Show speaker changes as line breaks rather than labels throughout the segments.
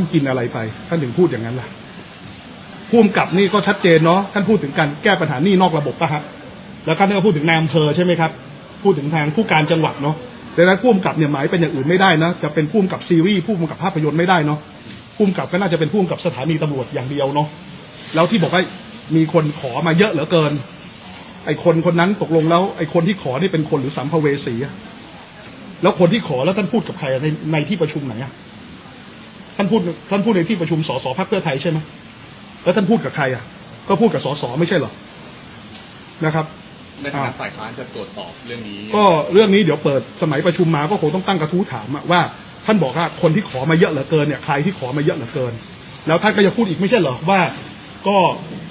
านกินอะไรไป ท่านถึงพูดอย่างนั้นล่ะผู้กำกับนี่ก็ชัดเจนเนาะท่านพูดถึงการแก้ปัญหานี้นอกระบบปะครับแล้วท่านก็พูดถึงนายอำเภอใช่ไหมครับ พูดถึงทางผู้การจังหวัดเนาะดังนั้นผู้กำกับเนี่ยหมายเป็นอย่างอื่นไม่ได้นะจะเป็นผู้กำกับซีรีส์ผู้กำกับภาพยนตร์ไม่ได้เนาะผู้กำกับก็น่าจะเป็นผู้กำกับสถานีตำรวจอย่างเดียวเนาะแล้วที่บอกว่ามีคนขอมาเยอะเหลือเกิน ไอ้คนคนนั้นตกลงแล้วไอ้คนที่ขอนี่เป็นคนหรือสัมภเวสีแล้วคนที่ขอแล้วท่านพูดกับใครในในที่ประชุมไหนอะ ท่านพูดท่านพูดในที่ประชุมสสพรรคเพื่อไทยใช่ไหมแล้วท่านพูดกับใครอะก็พูดกับสสไม่ใช่เหรอนะครับ
ในฐานะฝ่ายค้านจะตรวจสอบเรื่องนี้
ก็เรื่องนี้เดี๋ยวเปิดสมัยประชุมมาก็คงต้องตั้งกระทู้ถามอะว่าท่านบอกว่าคนที่ขอมาเยอะเหลือเกินเนี่ยใครที่ขอมาเยอะเหลือเกิน แล้วท่านก็จะพูดอีกไม่ใช่เหรอว่าก็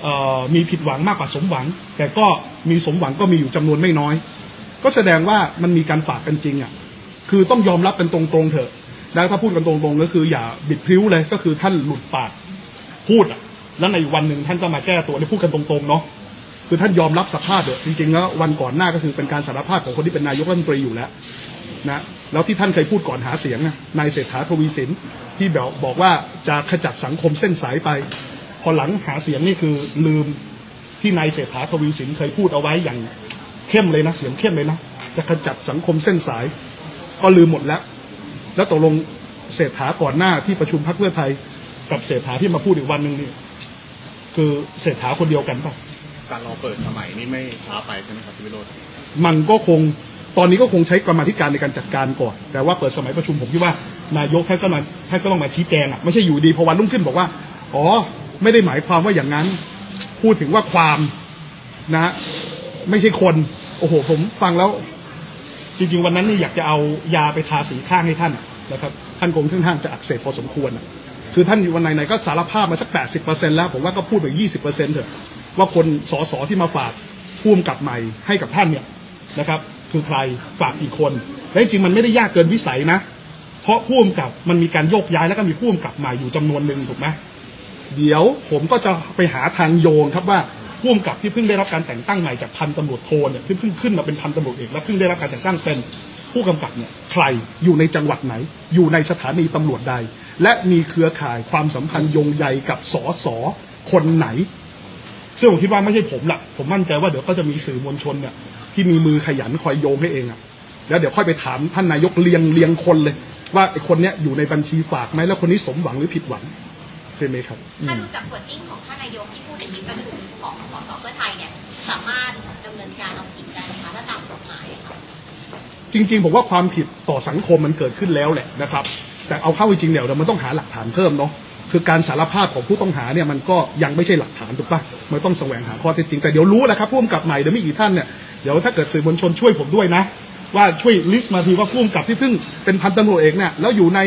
เอ่อมีผิดหวังมากกว่าสมหวัง แต่ก็มีสมหวังก็มีอยู่จำนวนไม่น้อย ก็แสดงว่ามันมีการฝากกันจริงอะคือต้องยอมรับกันตรงๆเถอะ แล้วถ้าพูดกันตรงๆก็คืออย่าบิดพริ้วเลยก็คือท่านหลุดปากพูดอะแล้วในวันหนึ่งท่านก็มาแก้ตัวได้พูดกันตรงๆเนาะคือท่านยอมรับสภาพเถอะจริงๆแล้ววันก่อนหน้าก็คือเป็นการสารภาพของคนที่เป็นนายกรัฐมนตรีอยู่แล้วนะแล้วที่ท่านเคยพูดก่อนหาเสียงนะนายเศรษฐาทวีสินที่แบอกบอกว่าจะขจัดสังคมเส้นสายไป พอหลังหาเสียงนี่คือลืมที่นายเศรษฐาทวีสินเคยพูดเอาไว้อย่างเข้มเลยนะเสียงเข้มเลยนะจะขจัดสังคมเส้นสาย ก็ลืมหมดแล้ว แล้วตกลงเศรษฐาก่อนหน้าที่ประชุมพรรคเพื่อไทย กับเศรษฐาที่มาพูดอีกวันหนึ่งนี่คือเศรษฐาคนเดียวกันปะ
การรอเปิดสมัยนี่ไม่ช้าไปใช่ไหมครับพี่วิโรจน์
มันก็คงตอนนี้ก็คงใช้กรรมาธิการในการจัดการก่อน แต่ว่าเปิดสมัยประชุมผมคิดว่านายกท่านก็มาท่านก็ต้องมาชี้แจงอะไม่ใช่อยู่ดีพอวันรุ่งขึ้นบอกว่า อ๋อ ไม่ได้หมายความว่าอย่างนั้น พูดถึงว่าความนะฮะไม่ใช่คน โอ้โห ผมฟังแล้ว จริง ๆ วันนั้นนี่อยากจะเอายาไปทาสีข้างให้ท่านนะครับท่านคงค่อนข้างจะอักเสบพอสมควรอะคือท่านอยู่วันไหนๆก็สารภาพมาสัก 80%แล้ว ผมว่าก็พูดไป 20%เถอะ ว่าคนสสที่มาฝากพ่วมกับใหม่ให้กับท่านเนี่ยนะครับคือใครฝากกี่คนและจริงมันไม่ได้ยากเกินวิสัยนะ เพราะพ่วมกับมันมีการโยกย้ายแล้วก็มีพ่วมกับใหม่อยู่จำนวนหนึ่งถูกไหมเดี๋ยวผมก็จะไปหาทางโยงครับว่า ผู้กำกับที่เพิ่งได้รับการแต่งตั้งใหม่จากพันตำรวจโทเนี่ยที่เพิ่งขึ้นมาเป็นพันตำรวจเอกและเพิ่งได้รับการแต่งตั้งเป็นผู้กำกับเนี่ยใครอยู่ในจังหวัดไหน อยู่ในสถานีตำรวจใด และมีเครือข่ายความสัมพันธ์โยงใยกับสอสอคนไหน ซึ่งผมคิดว่าไม่ใช่ผมละผมมั่นใจว่าเดี๋ยวก็จะมีสื่อมวลชนเนี่ยที่มีมือขยันคอยโยงให้เองอะแล้วเดี๋ยวค่อยไปถามท่านนายกเรียงเรียงคนเลย ว่าไอ้คนเนี้ยอยู่ในบัญชีฝากไหมแล้วคนนี้สมหวังหรือผิดหวังใช่ไหมครับ
ถ้าดูจากวอร์ดิ้งของท่านนายกที่พูดในที่ประชุม
จริง ๆ ผมว่าความผิดต่อสังคมมันเกิดขึ้นแล้วแหละนะครับ แต่เอาเข้าจริงๆเดี๋ยวมันต้องหาหลักฐานเพิ่มเนาะคือการสารภาพของผู้ต้องหาเนี่ยมันก็ยังไม่ใช่หลักฐานถูกปะมันต้องแสวงหาข้อเท็จจริงแต่เดี๋ยวรู้แหละครับผู้กำกับใหม่เดี๋ยวไม่กี่ท่านเนี่ยเดี๋ยวถ้าเกิดสื่อมวลชนช่วยผมด้วยนะ ว่าช่วยลิสต์มาทีว่าผู้กำกับที่เพิ่งเป็นพันตำรวจเอกเนี่ยแล้วอยู่ใน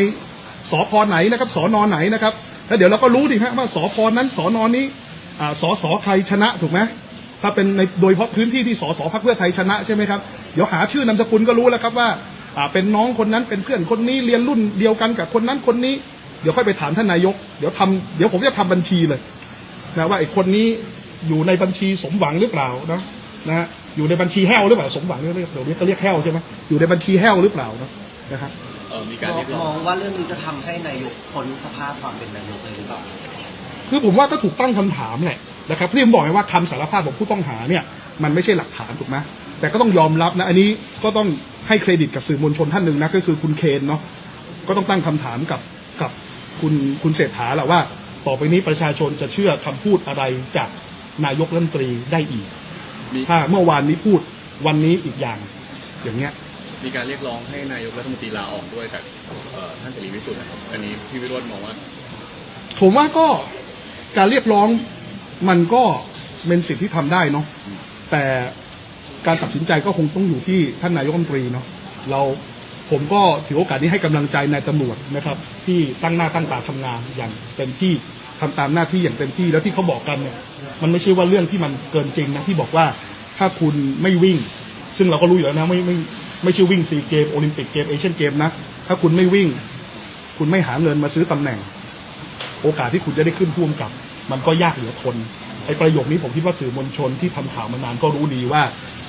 สพไหนนะครับสอนอไหนนะครับแล้วเดี๋ยวเราก็รู้ดิฮะว่าสพนั้นสอนอนี้อ่าสสใครชนะถูกไหมถ้าเป็นในโดยเฉพาะพื้นที่ที่สสพรรคเพื่อไทยชนะใช่ไหมครับ เดี๋ยวหาชื่อนามสกุลก็รู้แล้วครับว่าอ่าเป็นน้องคนนั้นเป็นเพื่อนคนนี้เรียนรุ่นเดียวกันกับคนนั้นคนนี้ เดี๋ยวค่อยไปถามท่านนายก เดี๋ยวทำเดี๋ยวผมจะทำบัญชีเลยนะว่าไอ้คนนี้อยู่ในบัญชีสมหวังหรือเปล่านะนะฮะอยู่ในบัญชีแห้วหรือเปล่าสมหวังเรียกเดี๋ยวนี้ก็เรียกแห้วใช่ไหมอยู่ในบัญชีแห้วหรือเปล่านะนะครับ
เออมีการเรียกร้
ม
อ
องงว่าเรื่องนี้จะทำให้นายกพ้นสภาพความเป็นนายกเลยหรือเปล่า
คือผมว่าก็ถูกตั้งคำถามแหละนะครับที่ผมบอกไงว่าคำสารภาพของผู้ต้องหาเนี่ยมันไม่ใช่หลักฐานถูกไหม แต่ก็ต้องยอมรับนะ อันนี้ก็ต้องให้เครดิตกับสื่อมวลชนท่านหนึ่งนะก็คือคุณเคนเนาะก็ต้องตั้งคำถามกับกับคุณคุณเศรษฐาแหละว่า ต่อไปนี้ประชาชนจะเชื่อคำพูดอะไรจากนายกรัฐมนตรีได้อีก
มี
ถ้าเมื่อวานนี้พูดวันนี้อีกอย่างอย่างเงี้ย
มีการเรียกร้องให้นายกรัฐมนตรีลาออกด้วยจากเอ่อท่านเสรีพิสุทธิ์นะครับอันนี้พี่วิโรจน์มองว่า
ผมว่าก็การเรียกร้องมันก็เป็นสิทธิ์ที่ทำได้เนาะแต่ การตัดสินใจก็คงต้องอยู่ที่ท่านนายกรัฐมนตรีเนาะเราผมก็ถือโอกาสนี้ให้กำลังใจนายตำรวจนะครับ ที่ตั้งหน้าตั้งตาทำงานอย่างเต็มที่ทำตามหน้าที่อย่างเต็มที่แล้วที่เขาบอกกันเนี่ยมันไม่ใช่ว่าเรื่องที่มันเกินจริงนะที่บอกว่าถ้าคุณไม่วิ่ง ซึ่งเราก็รู้อยู่แล้วนะไม่ไม่ไม่ใช่วิ่งซีเกมโอลิมปิกเกมเอเชียนเกมนะถ้าคุณไม่วิ่ง คุณไม่หาเงินมาซื้อตำแหน่ง โอกาสที่คุณจะได้ขึ้นพ่วงกับ มันก็ยากเหลือทนไอ้ประโยคนี้ผมคิดว่าสื่อมวลชนที่ทำข่าวมานานก็รู้ดีว่า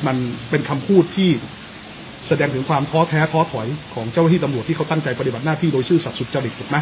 มันเป็นคำพูดที่แสดงถึงความท้อแท้ท้อถอยของเจ้าหน้าที่ตำรวจที่เขาตั้งใจปฏิบัติหน้าที่โดยซื่อสัตย์สุจริตถูกไหม